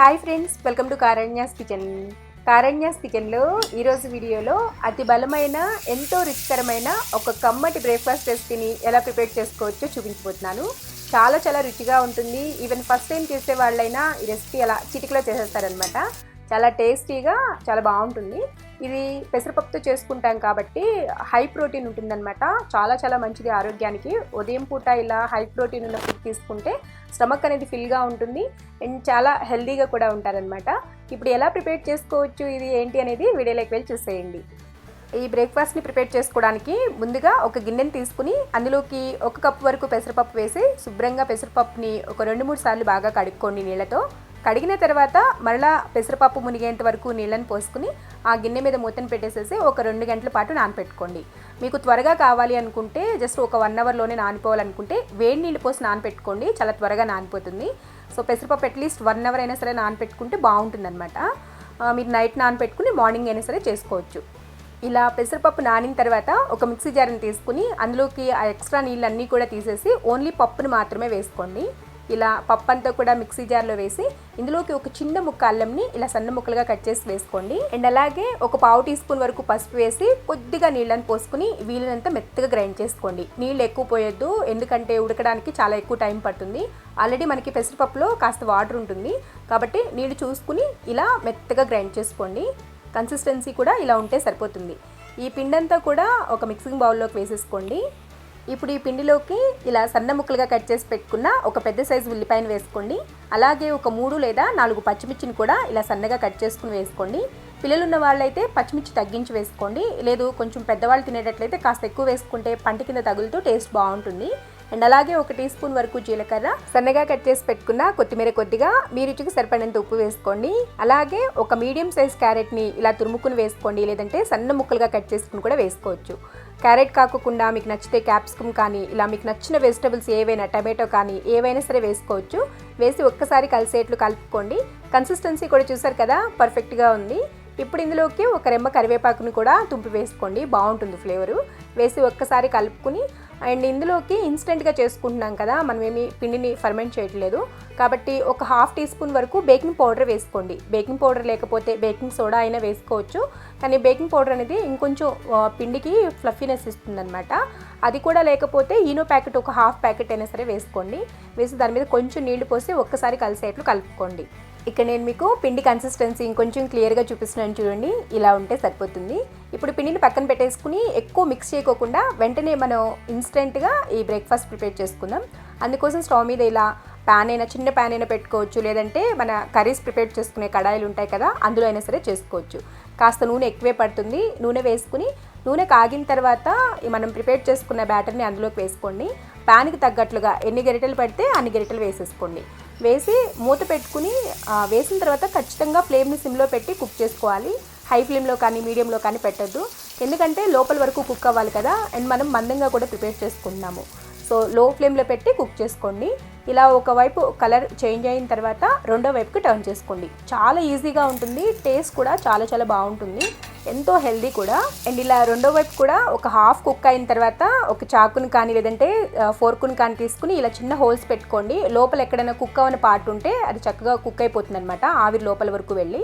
Hi friends welcome to Karanya's kitchen. Karanya's కిచెన్లో ఈరోజు వీడియోలో అతి బలమైన ఎంతో రుచికరమైన ఒక కమ్మటి బ్రేక్ఫాస్ట్ రెసిపీని ఎలా ప్రిపేర్ చేసుకోవచ్చో చూపించబోతున్నాను. చాలా చాలా రుచిగా ఉంటుంది. ఈవెన్ ఫస్ట్ టైం చేసే వాళ్ళైనా ఈ రెసిపీ అలా చిటికలో చేసేస్తారనమాట చాలా టేస్టీగా చాలా బాగుంటుంది. ఇది పెసరపప్పుతో చేసుకుంటాం కాబట్టి హై ప్రోటీన్ ఉంటుందన్నమాట. చాలా చాలా మంచిది ఆరోగ్యానికి. ఉదయం పూట ఇలా హై ప్రోటీన్ ఉన్న ఫుడ్ తీసుకుంటే స్టమక్ అనేది ఫిల్గా ఉంటుంది. అండ్ చాలా హెల్దీగా కూడా ఉంటారనమాట ఇప్పుడు ఎలా ప్రిపేర్ చేసుకోవచ్చు? ఇది ఏంటి అనేది వీడియోలోకి వెళ్ళి చూసేయండి. ఈ బ్రేక్ఫాస్ట్ని ప్రిపేర్ చేసుకోవడానికి ముందుగా ఒక గిన్నెని తీసుకుని అందులోకి ఒక కప్పు వరకు పెసరపప్పు వేసి శుభ్రంగా పెసరపప్పుని ఒక రెండు మూడు సార్లు బాగా కడుక్కోండి నీళ్ళతో. కడిగిన తర్వాత మరలా పెసరపప్పు మునిగేంత వరకు నీళ్ళని పోసుకుని ఆ గిన్నె మీద మూతను పెట్టేసేసి ఒక రెండు గంటల పాటు నానపెట్టుకోండి. మీకు త్వరగా కావాలి అనుకుంటే జస్ట్ ఒక వన్ అవర్లోనే నానిపోవాలనుకుంటే వేడి నీళ్ళు పోసి నానపెట్టుకోండి. చాలా త్వరగా నానిపోతుంది. సో పెసరపప్పు అట్లీస్ట్ వన్ అవర్ అయినా సరే నానపెట్టుకుంటే బాగుంటుందన్నమాట. మీరు నైట్ నానపెట్టుకుని మార్నింగ్ అయినా సరే చేసుకోవచ్చు. ఇలా పెసరపప్పు నానిన తర్వాత ఒక మిక్సీ జార్ని తీసుకుని అందులోకి ఆ ఎక్స్ట్రా నీళ్ళన్నీ కూడా తీసేసి ఓన్లీ పప్పును మాత్రమే వేసుకోండి. ఇలా పప్పు అంతా కూడా మిక్సీ జార్లో వేసి ఇందులోకి ఒక చిన్న ముక్క అల్లంని ఇలా సన్న ముక్కలుగా కట్ చేసి వేసుకోండి. అండ్ అలాగే ఒక పావు టీ స్పూన్ వరకు పసుపు వేసి కొద్దిగా నీళ్ళని పోసుకుని వీలైనంత మెత్తగా గ్రైండ్ చేసుకోండి. నీళ్ళు ఎక్కువ పోయొద్దు ఎందుకంటే ఉడకడానికి చాలా ఎక్కువ టైం పడుతుంది. ఆల్రెడీ మనకి పెసరపప్పులో కాస్త వాటర్ ఉంటుంది. కాబట్టి నీళ్ళు చూసుకుని ఇలా మెత్తగా గ్రైండ్ చేసుకోండి. కన్సిస్టెన్సీ కూడా ఇలా ఉంటే సరిపోతుంది. ఈ పిండంతా కూడా ఒక మిక్సింగ్ బౌల్లోకి వేసేసుకోండి. ఇప్పుడు ఈ పిండిలోకి ఇలా సన్న ముక్కలుగా కట్ చేసి పెట్టుకున్న ఒక పెద్ద సైజు ఉల్లిపాయను వేసుకోండి. అలాగే ఒక మూడు లేదా నాలుగు పచ్చిమిర్చిని కూడా ఇలా సన్నగా కట్ చేసుకుని వేసుకోండి. పిల్లలున్న వాళ్ళైతే పచ్చిమిర్చి తగ్గించి వేసుకోండి. లేదు కొంచెం పెద్దవాళ్ళు తినేటట్లయితే కాస్త ఎక్కువ వేసుకుంటే పంట కింద తగులుతూ టేస్ట్ బాగుంటుంది. అండ్ అలాగే ఒక టీ స్పూన్ వరకు జీలకర్ర సన్నగా కట్ చేసి పెట్టుకున్న కొత్తిమీర కొద్దిగా మీ రుచికి సరిపడినంత ఉప్పు వేసుకోండి. అలాగే ఒక మీడియం సైజ్ క్యారెట్ని ఇలా తురుముకుని వేసుకోండి లేదంటే సన్న ముక్కలుగా కట్ చేసుకుని కూడా వేసుకోవచ్చు. క్యారెట్ కాకుండా మీకు నచ్చితే క్యాప్సికమ్ కానీ ఇలా మీకు నచ్చిన వెజిటబుల్స్ ఏవైనా టమాటో కానీ ఏవైనా సరే వేసుకోవచ్చు. వేసి ఒక్కసారి కలిసేట్లు కలుపుకోండి. కన్సిస్టెన్సీ కూడా చూసారు కదా పర్ఫెక్ట్గా ఉంది. ఇప్పుడు ఇందులోకి ఒక రెమ్మ కరివేపాకుని కూడా తుంపి వేసుకోండి. బాగుంటుంది ఫ్లేవరు. వేసి ఒక్కసారి కలుపుకుని అండ్ ఇందులోకి ఇన్స్టెంట్గా చేసుకుంటున్నాం కదా మనం ఏమి పిండిని ఫర్మెంట్ చేయట్లేదు. కాబట్టి ఒక హాఫ్ టీ స్పూన్ వరకు బేకింగ్ పౌడర్ వేసుకోండి. బేకింగ్ పౌడర్ లేకపోతే బేకింగ్ సోడా అయినా వేసుకోవచ్చు. కానీ బేకింగ్ పౌడర్ అనేది ఇంకొంచెం పిండికి ఫ్లఫీనెస్ ఇస్తుందన్నమాట. అది కూడా లేకపోతే ఈనో ప్యాకెట్ ఒక హాఫ్ ప్యాకెట్ అయినా సరే వేసుకోండి. వేసి దాని మీద కొంచెం నీళ్ళు పోసి ఒక్కసారి కలిసేట్లు కలుపుకోండి. ఇక్కడ నేను మీకు పిండి కన్సిస్టెన్సీ ఇంకొంచెం క్లియర్గా చూపిస్తున్నాను చూడండి. ఇలా ఉంటే సరిపోతుంది. ఇప్పుడు పిండిని పక్కన పెట్టేసుకుని ఎక్కువ మిక్స్ చేయకోకుండా వెంటనే మనం ఇన్స్టెంట్గా ఈ బ్రేక్ఫాస్ట్ ప్రిపేర్ చేసుకుందాం. అందుకోసం స్టవ్ మీద ఇలా ప్యాన్ అయినా చిన్న ప్యాన్ అయినా పెట్టుకోవచ్చు. లేదంటే మన కర్రీస్ ప్రిపేర్ చేసుకునే కడాయిలు ఉంటాయి కదా అందులో అయినా సరే చేసుకోవచ్చు. కాస్త నూనె ఎక్కువే పడుతుంది. నూనె వేసుకుని నూనె కాగిన తర్వాత మనం ప్రిపేర్ చేసుకున్న బ్యాటర్ని అందులోకి వేసుకోండి. ప్యాన్కి తగ్గట్లుగా ఎన్ని గరిటెలు పడితే అన్ని గరిటెలు వేసేసుకోండి. వేసి మూత పెట్టుకుని వేసిన తర్వాత ఖచ్చితంగా ఫ్లేమ్ని సిమ్లో పెట్టి కుక్ చేసుకోవాలి. హై ఫ్లేమ్లో కానీ మీడియంలో కానీ పెట్టద్దు. ఎందుకంటే లోపల వరకు కుక్ అవ్వాలి కదా అండ్ మనం మందంగా కూడా ప్రిపేర్ చేసుకుంటున్నాము. సో లో ఫ్లేమ్లో పెట్టి కుక్ చేసుకోండి. ఇలా ఒకవైపు కలర్ చేంజ్ అయిన తర్వాత రెండో వైపుకి టర్న్ చేసుకోండి. చాలా ఈజీగా ఉంటుంది. టేస్ట్ కూడా చాలా చాలా బాగుంటుంది. ఎంతో హెల్దీ కూడా. అండ్ ఇలా రెండో వైపు కూడా ఒక హాఫ్ కుక్ అయిన తర్వాత ఒక చాకుని కానీ లేదంటే ఫోర్కుని కానీ తీసుకుని ఇలా చిన్న హోల్స్ పెట్టుకోండి. లోపల ఎక్కడైనా కుక్ అవ్వని పార్ట్ ఉంటే అది చక్కగా కుక్ అయిపోతుంది అనమాట ఆవిరి లోపల వరకు వెళ్ళి.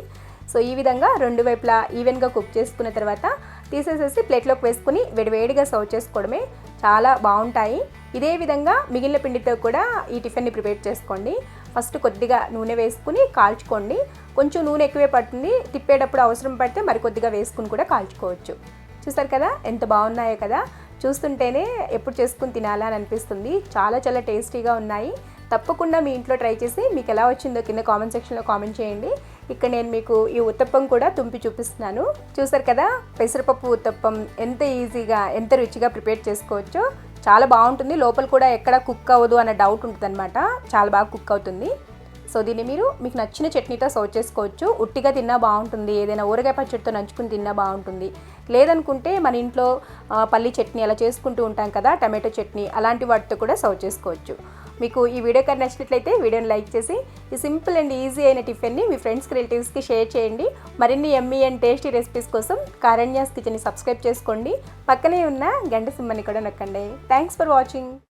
సో ఈ విధంగా రెండు వైపులా ఈవెన్గా కుక్ చేసుకున్న తర్వాత తీసేసేసి ప్లేట్లోకి వేసుకుని వేడివేడిగా సర్వ్ చేసుకోవడమే చాలా బాగుంటాయి. ఇదే విధంగా మిగిలిన పిండితో కూడా ఈ టిఫిన్ని ప్రిపేర్ చేసుకోండి. ఫస్ట్ కొద్దిగా నూనె వేసుకుని కాల్చుకోండి. కొంచెం నూనె ఎక్కువే పడుతుంది. తిప్పేటప్పుడు అవసరం పడితే మరి కొద్దిగా వేసుకుని కూడా కాల్చుకోవచ్చు. చూసారు కదా? ఎంత బాగున్నాయో కదా? చూస్తుంటేనే ఎప్పుడు చేసుకుని తినాలా అని అనిపిస్తుంది. చాలా చాలా టేస్టీగా ఉన్నాయి. తప్పకుండా మీ ఇంట్లో ట్రై చేసి మీకు ఎలా వచ్చిందో కింద కామెంట్ సెక్షన్లో కామెంట్ చేయండి. ఇక్కడ నేను మీకు ఈ ఉత్తప్పం కూడా తుంపి చూపిస్తున్నాను. చూసారు కదా? పెసరపప్పు ఉత్తప్పం ఎంత ఈజీగా ఎంత రుచిగా ప్రిపేర్ చేసుకోవచ్చో చాలా బాగుంటుంది. లోపల కూడా ఎక్కడ కుక్ అవ్వదు అన్న డౌట్ ఉంటుంది అనమాట చాలా బాగా కుక్ అవుతుంది. సో దీన్ని మీరు మీకు నచ్చిన చట్నీతో సర్వ్ చేసుకోవచ్చు. ఉట్టిగా తిన్నా బాగుంటుంది. ఏదైనా ఊరగాయ పచ్చడితో నంచుకుని తిన్నా బాగుంటుంది. లేదనుకుంటే మన ఇంట్లో పల్లి చట్నీ అలా చేసుకుంటూ ఉంటాం కదా టమాటో చట్నీ అలాంటి వాటితో కూడా సర్వ్ చేసుకోవచ్చు. మీకు ఈ వీడియో కానీ నచ్చినట్లయితే వీడియోని లైక్ చేసి ఈ సింపుల్ అండ్ ఈజీ అయిన టిఫిన్ని మీ ఫ్రెండ్స్కి రిలేటివ్స్కి షేర్ చేయండి. మరిన్ని ఎమ్మీ అండ్ టేస్టీ రెసిపీస్ కోసం కారణ్యాస్ కిచెన్ని సబ్స్క్రైబ్ చేసుకోండి. పక్కనే ఉన్న గంట సింహని కూడా నొక్కండి. Thanks for watching.